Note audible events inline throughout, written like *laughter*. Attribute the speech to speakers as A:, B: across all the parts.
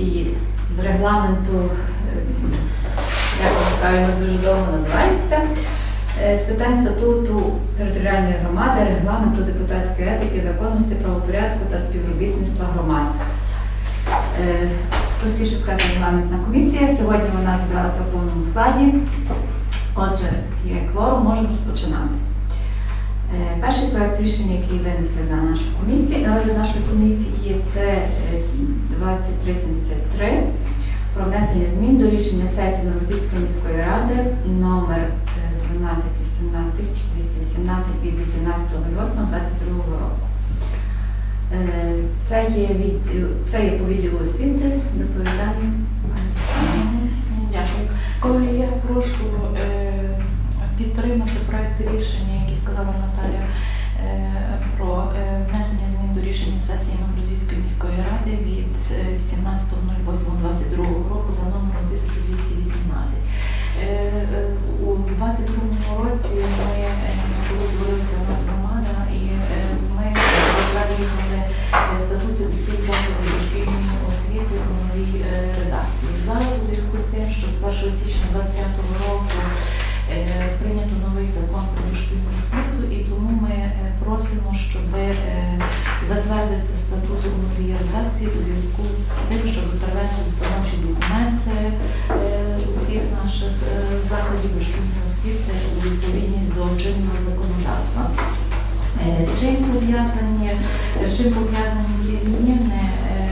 A: комісії з регламенту, е, як воно правильно дуже довго називається, е, з питань статуту територіальної громади, регламенту депутатської етики, законності, правопорядку та співробітництва громад. Е, Простіше сказати, регламентна комісія. Сьогодні вона зібралася в повному складі. Отже, є кворум, можемо розпочинати. Перший проект рішення, який винесли на нашу комісію, на розгляд нашої комісії, це 2373 про внесення змін до рішення сесії Новорозійської міської ради номер е, 12 218 від 18.08.22 року. Е, Це є, це є по відділу освіти, доповідаю. пані
B: Дякую. Колеги, я прошу е, підтримати проект рішення, який сказала Наталя, е, про е, внесення змін до рішення сесії Новороссійської міської ради від е, 18.08.22 року за номером 1218. Е, е, У 22 році ми, е, коли створилася у нас громада, і е, ми затверджували е, статути усіх закладів дошкільної освіти у новій е, редакції. Зараз у зв'язку з тим, що з 1 січня 2025 року е, прийнято новий закон про дошкільну освіту, і тому ми е, просимо, щоб е, затвердити статути у новій редакції у зв'язку з тим, щоб привести установчі документи е, усіх наших е, закладів дошкільної освіти у відповідність до чинного законодавства. Е, Чим пов'язані, чим пов'язані ці зміни? Е,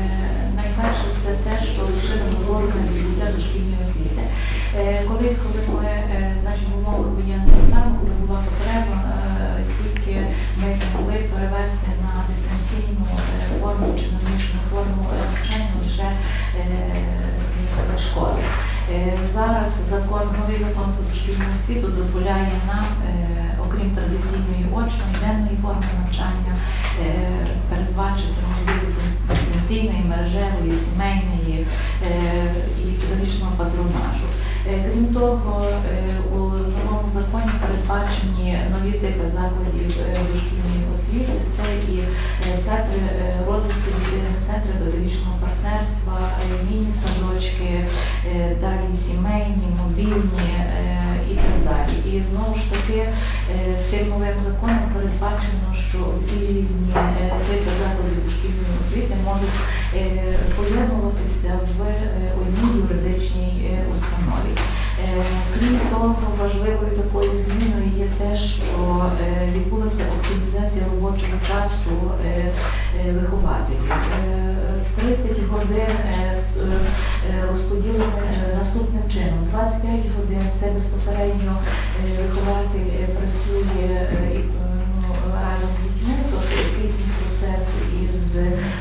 B: Найперше це те, що розширено органи відбуття дошкільної освіти. Е, Колись, коли ми е, значить, в умовах воєнного стану, коли була потреба, е, тільки ми змогли перевести на дистанційну форму чи на змішану форму навчання лише школи. Зараз закон, новий закон про дошкільну освіту дозволяє нам, окрім традиційної очної, денної форми навчання, передбачити можливість дистанційної, мережевої, сімейної е, і педагогічного патронажу. Е, Крім того, е, у новому законі передбачені нові типи закладів дошкільної освіти. Це і центри розвитку дитини, центри педагогічного партнерства, міні-садочки, далі сімейні, мобільні далі. І знову ж таки е, цим новим законом передбачено, що ці різні е, типи закладів дошкільної освіти можуть е, поєднуватися в одній юридичній установі. Крім того, важливою такою зміною є те, що відбулася оптимізація робочого часу вихователів. Е, 30 годин 5 годин. Це безпосередньо е, вихователь е, працює е, ну, разом з дітьми, тобто освітній процес із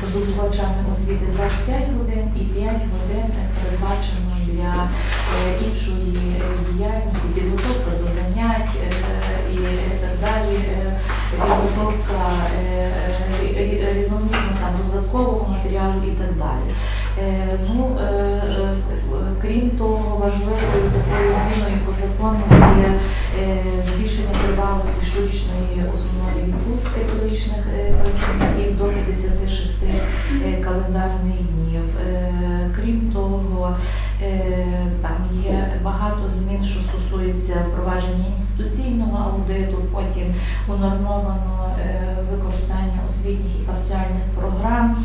B: здобувачами освіти 25 годин і 5 годин передбачено для іншої діяльності, підготовка до занять і так далі, підготовка різноманітного розвиткового матеріалу і так далі. Е, Ну, е, е, крім того, важливою такою зміною по закону є збільшення тривалості щорічної основної відпустки педагогічних працівників до 56 е, календарних днів. Крім того, там є багато змін, що стосуються впровадження інституційного аудиту, потім унормовано використання освітніх і парціальних програм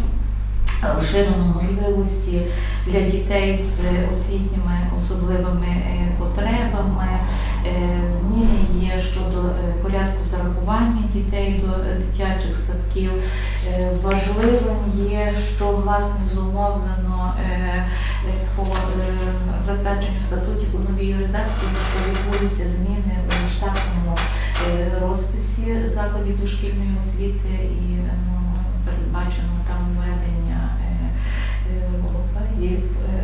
B: розширено можливості для дітей з освітніми особливими е, потребами. Е, Зміни є щодо е, порядку зарахування дітей до дитячих садків. Важливим є, що власне зумовлено по затвердженню статутів у новій редакції, що відбулися зміни у штатному розписі закладів дошкільної освіти і ну, передбачено там введення логопедів е,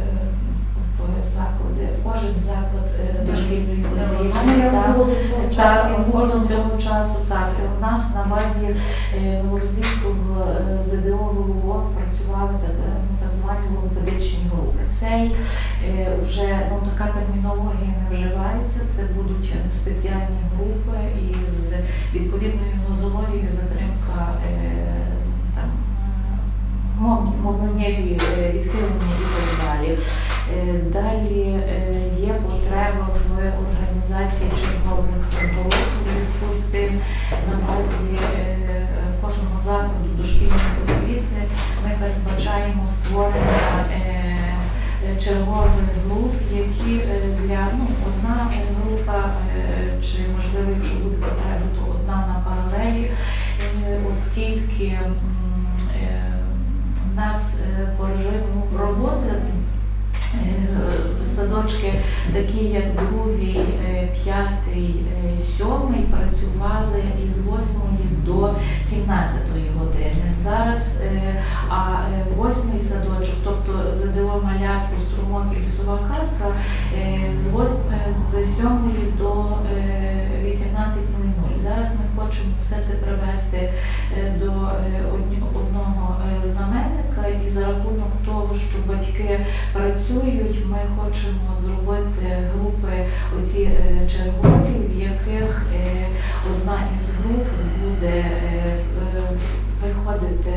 B: в заклади, в кожен заклад е, дошкільної освіти.
A: Часу,
B: в кожному цього часу так. У нас на базі е, Новороздільського е, ЗДО ВЛО працювали так, ну, так звані логопедичні групи. Цей вже ну, така термінологія не вживається. Це будуть спеціальні групи із відповідною нозологією, затримка мовні, е, відхилення і так далі. Е, далі е, є потреба в організації чергових фронтових у зв'язку з тим, на базі кожного закладу дошкільної освіти ми передбачаємо створення чергових груп, які для ну, одна група, чи можливо, якщо буде потреба, то одна на паралелі, оскільки. садочки, такі як другий, е, п'ятий, е, сьомий, працювали із 8 до 17 години. Зараз е, а восьмий садочок, тобто ЗДО малятку, струмок і лісова казка, з 7 до 18.00. Зараз ми хочемо все це привести е, до е, одного е, знаменника і за рахунок того, що батьки працюють, ми хочемо зробити групи оці чергові, в яких одна із груп буде. Виходити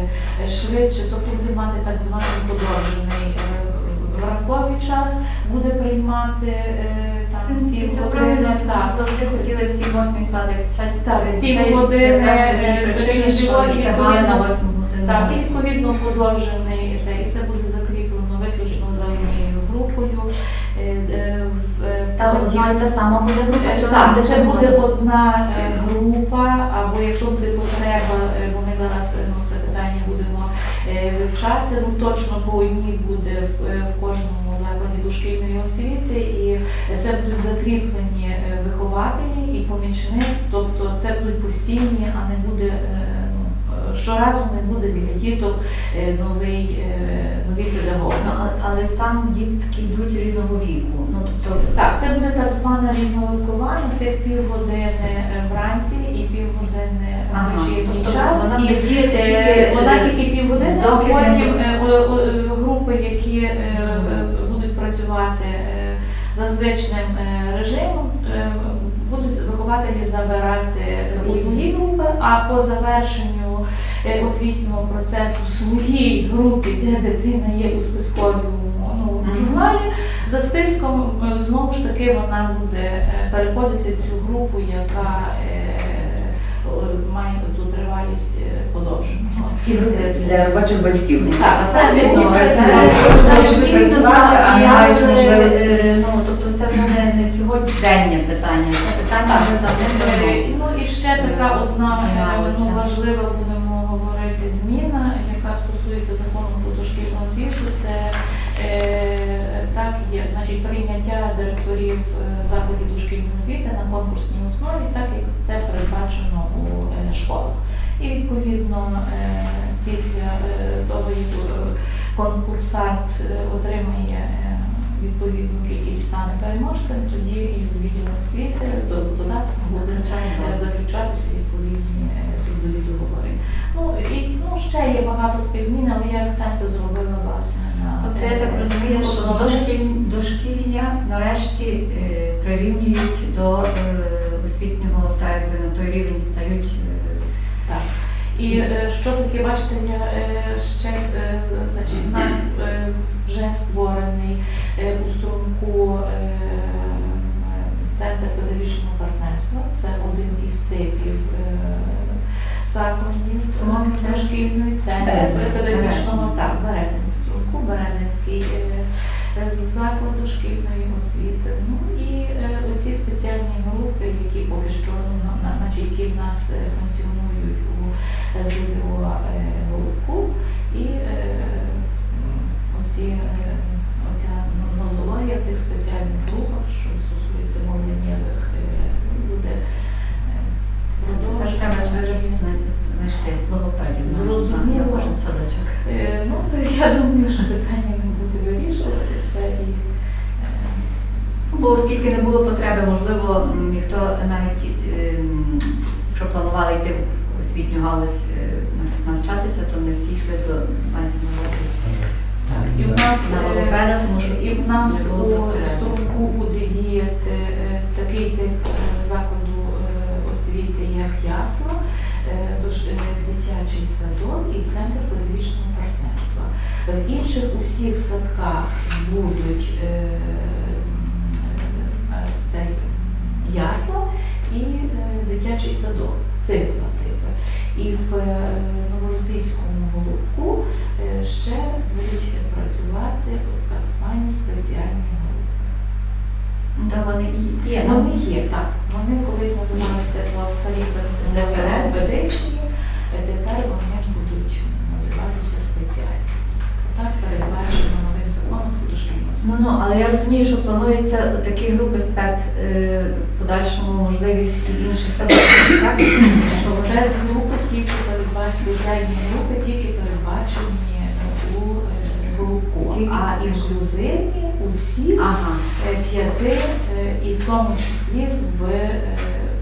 B: швидше, тобто буде мати так званий подовжений ранковий час, буде приймати.
A: Це правильно,
B: Так.
A: Завжди хотіли всі восьмі сади писати.
B: Так,
A: дітей,
B: півгодини,
A: якраз по тій
B: е,
A: що
B: живої,
A: встигали на восьму годину.
B: Так, і відповідно подовжений це, і це буде закріплено виключно за однією групою. Е, е,
A: Та одна і та сама буде група,
B: Так,
A: вона
B: це буде одна група, або якщо буде потреба, бо ми зараз ну, це питання будемо вивчати. Ну точно по одній буде в, кожному дошкільної освіти, і це будуть закріплені е, вихователі і помічник, тобто це будуть постійні, а не буде е, ну, щоразу не буде для діток е, новий, е, нові педагоги.
A: Ну, але там дітки йдуть різного віку. Ну, тобто,
B: Так, це буде так зване різновикування, цих півгодини вранці і півгодини е,
A: Ага, тобто
B: час.
A: вона
B: І,
A: тільки,
B: вона тільки півгодини, а потім групи, які працювати е, за звичним е, режимом, е, будуть вихователі забирати у свої групи, а по завершенню освітнього процесу в своїй групі, де дитина є у списковому ну, журналі, за списком знову ж таки вона буде переходити в цю групу, яка має ту тривалість е, подовженого.
C: Для робочих батьків.
B: Так,
A: Ну,
C: це.
A: Е, Ну, тобто це буде не сьогоднішнє питання, це питання вже давно.
B: Е, Ну і ще така одна е, ну, важлива будемо говорити зміна, яка стосується закону про дошкільну освіту. Це е, значить, прийняття директорів е, закладів дошкільної освіти на конкурсній основі, так як це передбачено у е, школах. І відповідно е, після того, як конкурсант отримає відповідну кількість стане переможцем, тоді із відділом освіти з роботодавцем буде заключатися відповідні трудові договори. Ну і ну ще є багато таких змін, але я акценти зробила власне
A: Тобто я так розумію, що
B: основних.
A: дошкілля нарешті е, прирівнюють до е, освітнього, так якби на той рівень стають. е,
B: Так. І що таке, е, ще значить, у нас вже створений у струмку центр педагогічного партнерства. Це один із типів закладів
A: Струмок це?
B: дошкільної центр
C: Березень.
B: педагогічного так, березень березенський е, е, заклад дошкільної освіти. Ну і е, оці спеціальні групи, які поки що ну, на, на, значить, які в нас е, функціонують у ЗДО Голубку. І оці, будуть е, е, цей ясла і е, дитячий садок. Цих два типи. І в Новорозійському голубку ще будуть працювати так звані спеціальні.
A: Ну, Та вони є.
B: Вони є, так. Вони колись називалися медичні, а тепер вони будуть називатися спеціальні. Так передбачено дошкільну
A: Ну, ну, але я розумію, що планується такі групи спец е, подальшому можливість і інших садочків, так? Що вони-
B: Спецгрупи тільки передбачені, спеціальні групи тільки передбачені у е, групу,
A: Тільки
B: а інклюзивні у всіх
A: Ага.
B: е, п'яти, е, і в тому числі в е,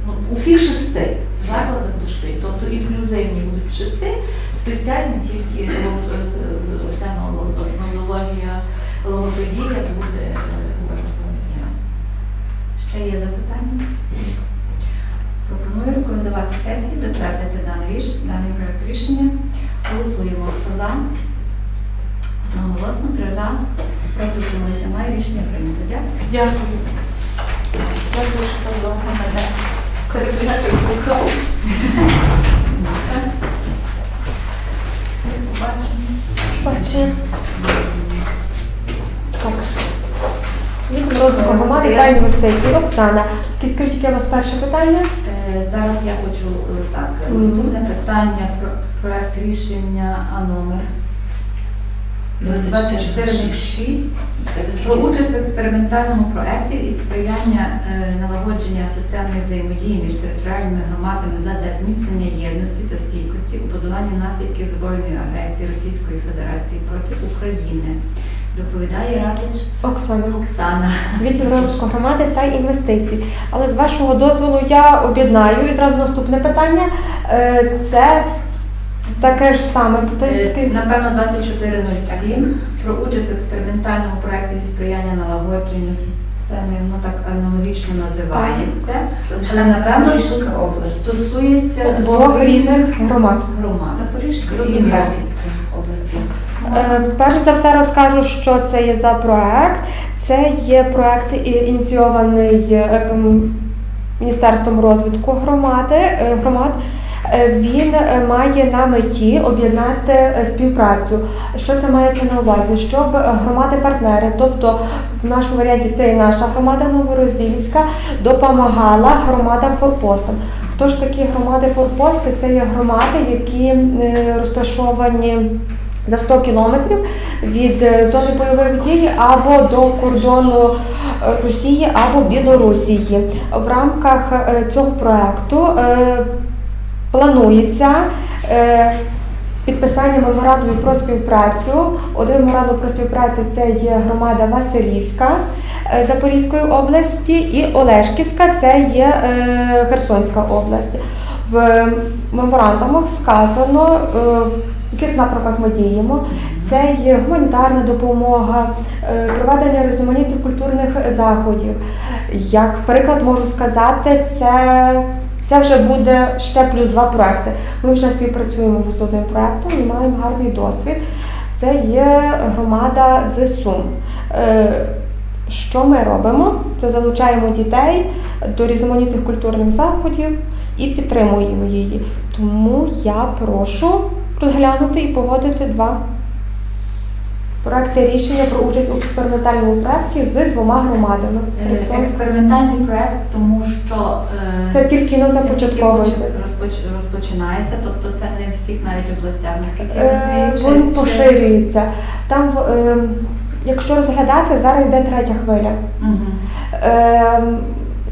B: ну, у всіх шести закладах дошкіль. Тобто інклюзивні будуть в шести, спеціальні тільки лог- е, з- ця нозо- нозологія, логопедія буде е, в
A: Ясно. Ще є запитання? Пропоную рекомендувати сесії затвердити даний, ріш... даний проект рішення. Голосуємо. Хто за? Одноголосно, три за. Проти утримались немає. Рішення прийнято. Дякую.
B: Дякую. Дякую, що так довго мене переглядач слухав. Побачимо.
D: Бачу. Розвитку громади та інвестицій. Оксана, підкажіть, яке у вас перше питання?
A: Е, Зараз я хочу е, так, наступне питання про проект рішення А номер 2406 про участь в експериментальному проєкті із сприяння е, налагодження системної взаємодії між територіальними громадами задля зміцнення єдності та стійкості у подоланні наслідків збройної агресії Російської Федерації проти України. Доповідає Радич
D: Оксана.
A: Оксана.
D: Від розвитку громади та інвестицій. Але з вашого дозволу я об'єднаю і зразу наступне питання. Е, Це таке ж саме.
A: Е, Напевно, 2407 про участь в експериментальному проєкті зі сприяння налагодженню системи, воно так аналогічно називається, але напевно
C: Запорізька область.
A: стосується
D: Двох різних громад.
A: громад.
C: Запорізька і Харківська області.
D: Е, Перш за все розкажу, що це є за проект. Це є проект ініційований е, ем, Міністерством розвитку громади, е, громад. Він має на меті об'єднати співпрацю. Що це мається на увазі? Щоб громади-партнери, тобто в нашому варіанті це і наша громада Новороздільська, допомагала громадам форпостам. Хто ж такі громади форпости? Це є громади, які розташовані за 100 кілометрів від е, зони бойових дій або до кордону е, Росії або Білорусії. В рамках е, цього проекту планується підписання меморандумів про співпрацю. Один меморандум про співпрацю це є громада Василівська Запорізької області і Олешківська це є Херсонська область. В меморандумах сказано, яких напрямках ми діємо. Це є гуманітарна допомога, е, проведення різноманітних культурних заходів. Як приклад можу сказати, це, це вже буде ще плюс два проекти. Ми вже співпрацюємо з одним проектом і маємо гарний досвід. Це є громада з. Е, Що ми робимо? Це залучаємо дітей до різноманітних культурних заходів і підтримуємо її. Тому я прошу розглянути і погодити два проекти рішення про участь у експериментальному проєкті з двома громадами.
A: Е, Експериментальний проект, тому що е,
D: Це тільки ну, започатковується.
A: розпоч- розпочинається, тобто це не в всіх навіть областях, наскільки я
D: Е,
A: розумію.
D: Він поширюється. Там, е, якщо розглядати, зараз йде третя хвиля.
A: Мгм.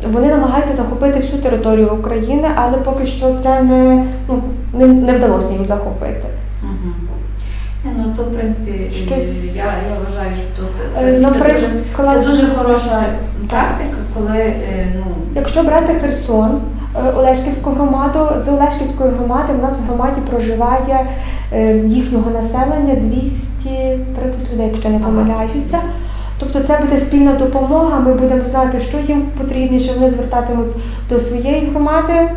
D: Е, Вони намагаються захопити всю територію України, але поки що це не, ну, не, не вдалося їм захопити.
A: Ну, то, в принципі, е,
D: Щось-
A: я, я вважаю, що тут
D: Е,
A: це, це, дуже,
D: коли-
A: це дуже хороша практика, коли е, ну,
D: Якщо брати Херсон, е, Олешківську громаду, з Олешківської громади в нас в громаді проживає е, їхнього населення 230 людей, якщо не помиляюся. Тобто це буде спільна допомога. Ми будемо знати, що їм потрібніше. Вони звертатимуть до своєї громади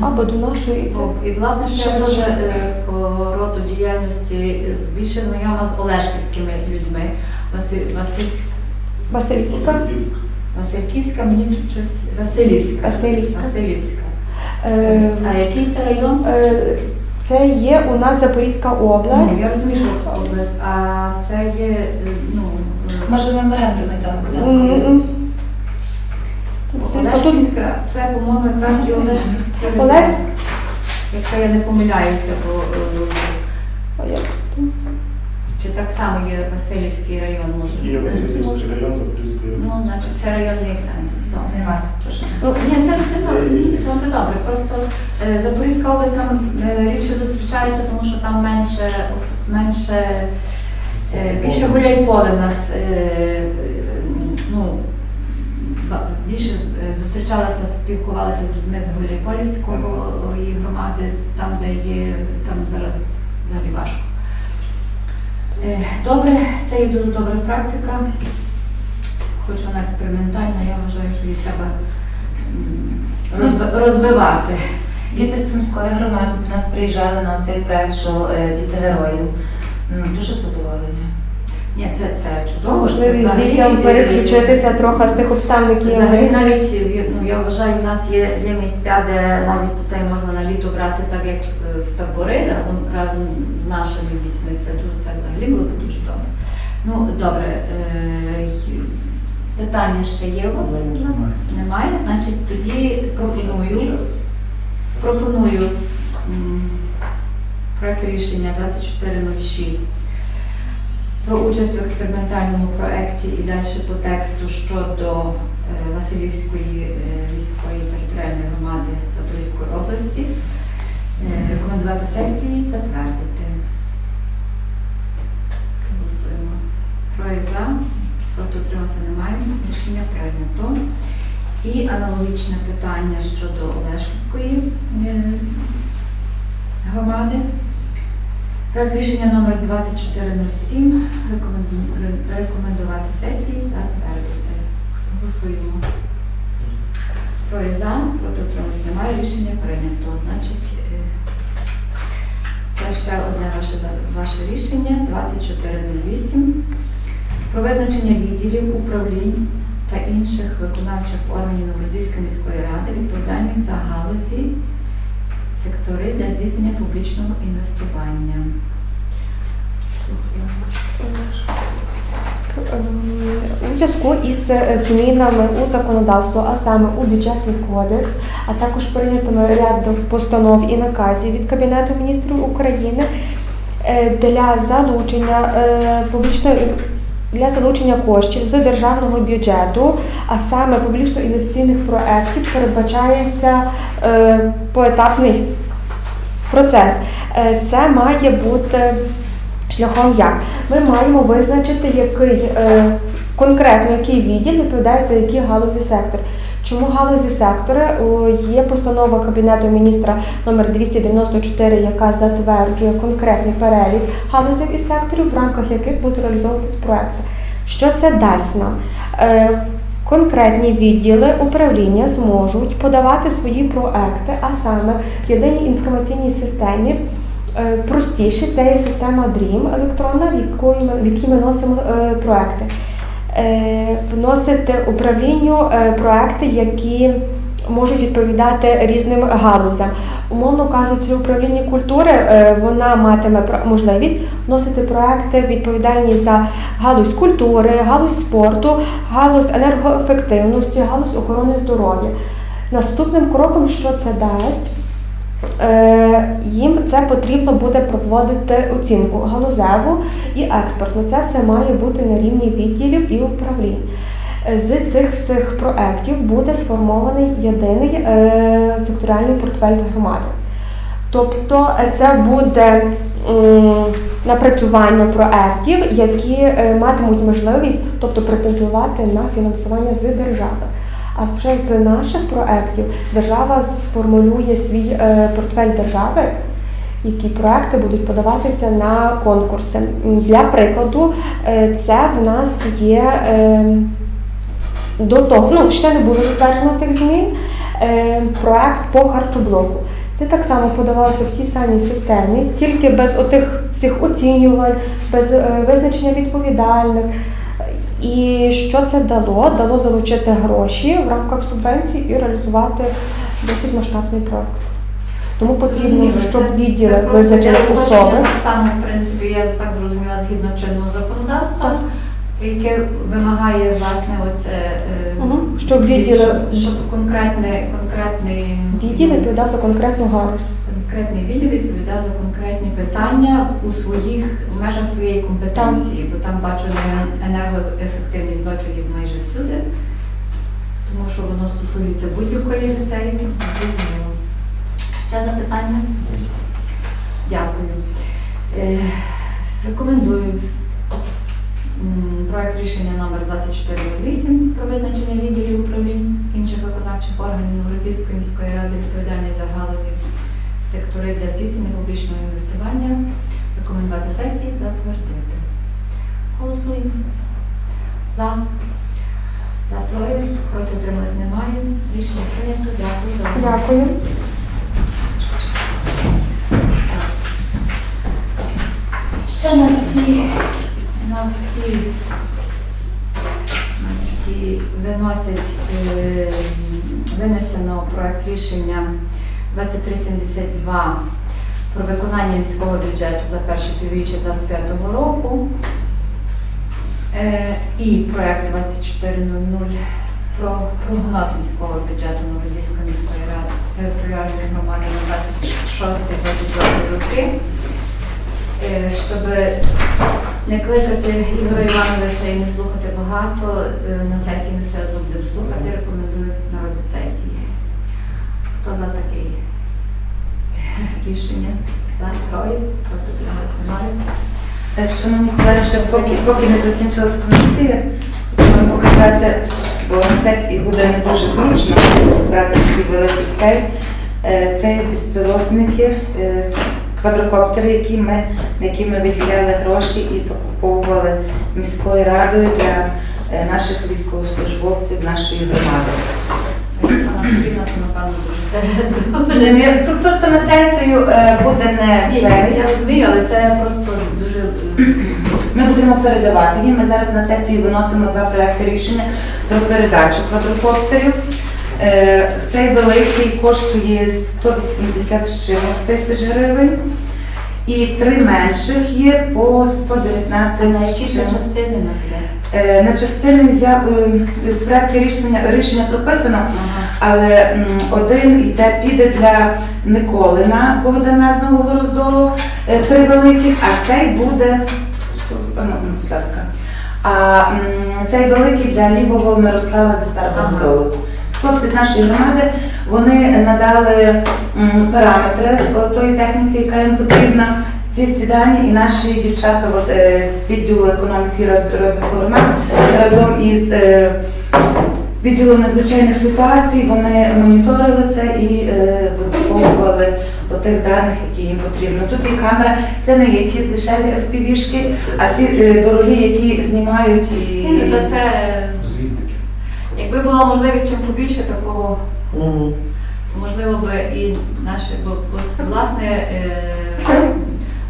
D: або до нашої. І
A: О, І власне ще дуже е, по роду діяльності більше знайома з олешківськими людьми. Василь, Васильськ,
D: Василівська.
A: Васильківська, мені щось Василівська.
D: Василівська.
A: Василівська.
D: Е,
A: А який це район?
D: е, Це є у нас Запорізька
A: Ну,
D: область.
A: я розумію, що область, а це є, ну,
C: Може, меморандуми там
D: Звісно,
A: Олешківська, це, по-моєму, якраз і Олешківська.
D: Олесь-
A: Якщо я не помиляюся, бо е,
D: я просто-
A: чи так само є Васильівський район, може.
E: Є Васильівський район Запорізької
A: Ну, значить, це районний центр. Добре.
C: Нема теж.
D: Ну,
A: Ні, це, це добре, ні, добре, добре. Просто е, Запорізька область нам е, рідше зустрічається, тому що там менше, менше е, більше гуляй поле в нас. е, е, ну, більше е, зустрічалася, спілкувалася з людьми з Гуляйполівської громади, там, де є, там зараз взагалі важко. Е, Добре, це є дуже добра практика. Хоч вона експериментальна, я вважаю, що її треба розвивати.
C: Діти з Сумської громади до нас приїжджали на цей проект, що е, діти героїв. Ну, дуже задоволені.
A: Ні, це, це
D: Це
A: чудово.
D: можливість
A: взагалі,
D: дітям
A: е,
D: переключитися трохи з тих обставин, які є.
A: Взагалі навіть е, ну, я вважаю, в нас є, є місця, де навіть дітей можна на літо брати так, як е, в табори разом, разом з нашими дітьми. Це дуже це взагалі було б дуже добре. Ну, добре, е, питання ще є у вас? ласка? Немає. Значить, тоді пропоную. Пропоную проект рішення 2406 про участь в експериментальному проєкті і далі по тексту щодо е, Василівської е, міської територіальної громади Запорізької області. Е, Рекомендувати сесії затвердити. Голосуємо. Троє за, проти утримався немає. Рішення прийнято. І аналогічне питання щодо Олешківської е, громади. Проект рішення номер 2407 рекомендувати сесії затвердити. Голосуємо. Троє за, проти утрималось немає. Рішення прийнято. Значить, е, це ще одне ваше, ваше рішення 2408 про визначення відділів управлінь та інших виконавчих органів Новороссійської міської ради відповідальних за галузі сектори для здійснення публічного інвестування.
D: У зв'язку із е, змінами у законодавство, а саме у бюджетний кодекс, а також прийнятими ряд постанов і наказів від Кабінету міністрів України е, для залучення е, публічної для залучення коштів з державного бюджету, а саме публічно-інвестиційних проєктів, передбачається е, поетапний процес. Е, Це має бути шляхом як? Ми маємо визначити, який е, конкретно який відділ відповідає за які галузі сектор. Чому галузі сектори? Є постанова Кабінету міністра номер 294, яка затверджує конкретний перелік галузів і секторів, в рамках яких будуть реалізовуватись проекти. Що це дасть нам? Е, Конкретні відділи управління зможуть подавати свої проекти, а саме в єдиній інформаційній системі. Е, Простіше це є система DREAM електронна, в якій ми носимо е, проекти. Е, вносити управлінню е, проекти, які можуть відповідати різним галузям. Умовно кажучи, управління культури е, вона матиме можливість вносити проекти відповідальні за галузь культури, галузь спорту, галузь енергоефективності, галузь охорони здоров'я. Наступним кроком, що це дасть, їм це потрібно буде проводити оцінку галузеву і експертну. Це все має бути на рівні відділів і управлінь. Е, З цих всіх проєктів буде сформований єдиний е, секторіальний портфель громади. Тобто е, це буде напрацювання проєктів, які е, матимуть можливість тобто, претендувати на фінансування з держави. А вже з наших проєктів держава сформулює свій е, портфель держави, які проекти будуть подаватися на конкурси. Для прикладу, е, це в нас є е, до того, ну ще не було затверджено тих змін. Е, проект по харчоблоку. Це так само подавалося в тій самій системі, тільки без отих цих оцінювань, без е, визначення відповідальних. І що це дало? Дало залучити гроші в рамках субвенцій і реалізувати досить масштабний проект. Тому потрібно,
A: Зрозуміло,
D: щоб
A: це-
D: відділи
A: це
D: визначили особи.
A: Так само, в принципі, я так зрозуміла, згідно чинного законодавства,
D: Так.
A: яке вимагає власне оце,
D: Мгм. Щоб відділи
A: щоб, щоб конкретний, конкретний
D: відділ відповідав за конкретну галузь.
A: Конкретний відділ відповідав за конкретні питання у своїх в межах своєї компетенції, бо там бачу енергоефективність бачу їх майже всюди, тому що воно стосується будь-якої ліцеї. Зрозуміло. Ще запитання? Дякую. Е, рекомендую проект рішення номер 2408 про визначення відділів управлінь інших виконавчих органів Новорозійської міської ради відповідальність за галузі сектори для здійснення публічного інвестування. Рекомендувати сесії затвердити. Голосуємо. За. За троє. Проти утримались немає. Рішення прийнято. Дякую за увагу.
D: Дякую.
A: Ще на всі, на всі, на всі виносять, е, винесено проект рішення 2372 про виконання міського бюджету за перше півріччя 2025 року. Е, І проект 2400 про прогноз міського бюджету Новорозійської міської ради територіальної громади на 26-28 роки. Е, Щоб не кликати Ігоря Івановича і не слухати багато, е, на сесії ми все одно будемо слухати, рекомендую на сесії. Хто за таке рішення? За троє, проти трималися немає.
C: Е, Шановні колеги, ще поки, поки не закінчилась комісія, хочу показати, бо на сесії буде не дуже зручно брати такий великий цей. Е, Це безпілотники, е, квадрокоптери, які ми, на які ми виділяли гроші і закуповували міською радою для наших військовослужбовців з нашої громади.
A: Напевно, дуже
C: не- Просто на сесію е, буде не
A: Ні,
C: цей.
A: Я розумію, але це просто дуже е,
C: Ми будемо передавати їм. Ми зараз на сесію виносимо два проекти рішення про передачу квадрокоптерів. Е, Цей великий коштує 180 з чимось тисяч гривень. І три менших є по 119
A: на
C: з
A: які
C: чимось.
A: частини нас йде.
C: Е, На частини я е, в проекті рішення, рішення прописано,
A: Ага.
C: Але один йде піде для Николина Богдана з Нового Роздолу, е, три великих, а цей буде, ну, будь ласка, а цей великий для лівого Мирослава зі Старого
A: Ага.
C: Роздолу. Хлопці з нашої громади вони надали параметри тої техніки, яка їм потрібна. Ці всі дані і наші дівчата от, е, з відділу економіки і розвитку громад разом із відділу надзвичайних ситуацій вони моніторили це і е, викуповували тих даних, які їм потрібно. Тут є камера, це не є ті дешеві FPV-шки, а ці е, дорогі, які знімають і
A: Ні, ну, це,
E: Звідники.
A: якби була можливість чим побільше такого, то можливо би і наші, бо, бо, власне е, *laughs*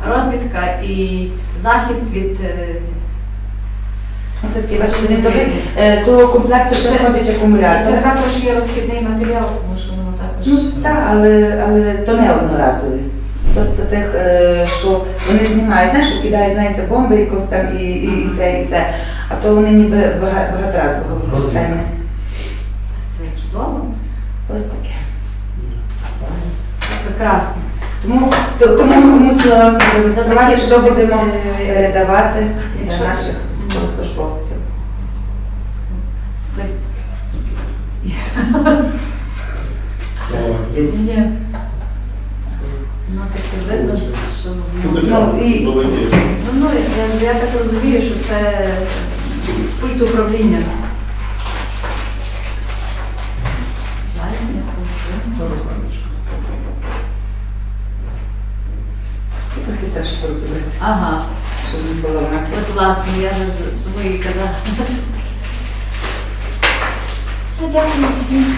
A: розвідка і захист від е,
C: це такі бачите, не дорогі. Е, комплекту ще входять
A: і це також є розхідний матеріал, тому що воно також.
C: Ну так, але, але то не одноразові. Просто тих, е, що вони знімають, знаєш, що кидають, знаєте, бомби якось там і, і, і це, і все. А то вони ніби бага- багаторазового використання.
A: Це чудово,
C: Ось таке.
A: це прекрасно.
C: Тому, то, тому ми мусила вам продемонструвати, що будемо
A: Е,
C: передавати для
A: якщо-
C: наших військовослужбовців.
A: Ні. Ну таке видно, що воно-
C: Ну, і-
A: Ну, ну, я, я так розумію, що це пульт управління. Ага,
C: щоб не було мати.
A: от власне, я за собою і казала. Все, дякую всім.